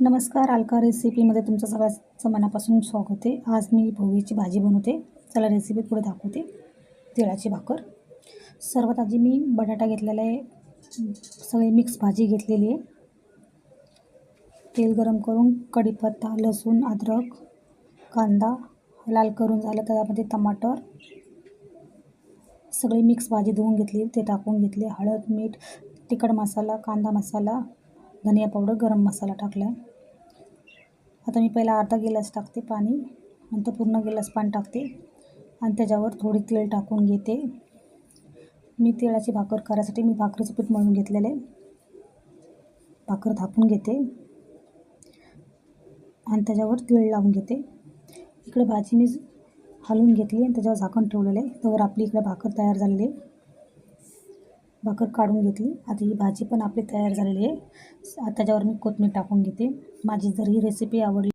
नमस्कार अलका रेसिपीमध्ये तुमचं सगळ्याचं मनापासून स्वागत आहे. आज मी भोगीची भाजी बनवते. चला रेसिपी पुढे दाखवते. तिळाची भाकर. सर्वात आधी मी बटाटा घेतलेला आहे. सगळी मिक्स भाजी घेतलेली आहे. तेल गरम करून कढीपत्ता लसूण अद्रक कांदा लाल करून झालं त्यामध्ये टमाटर. सगळी मिक्स भाजी धुवून घेतली ते टाकून घेतले. हळद मीठ तिखट मसाला कांदा मसाला धनिया पावडर गरम मसाला टाकला आहे आता मी पहिला अर्धा गिलास टाकते पाणी नंतर पूर्ण गिलास पाणी टाकते आणि त्याच्यावर थोडी तेल टाकून घेते. मी तिळाची भाकर करायसाठी मी भाकरीचं पीठ मळून घेतलेलं आहे. भाकर थापून घेते आणि त्याच्यावर तीळ लावून घेते. इकडे भाजी मी हलवून घेतली आणि त्याच्यावर झाकण ठेवलेलं आहे. त्यावर आपली इकडे भाकर तयार झालेली आहे. भाकर काढून घेतली. आता ही भाजी पण आपली तयार झालेली आहे. आता त्याच्यावर मी कोथमीर टाकून घेते. माझी जर ही रेसिपी आवडली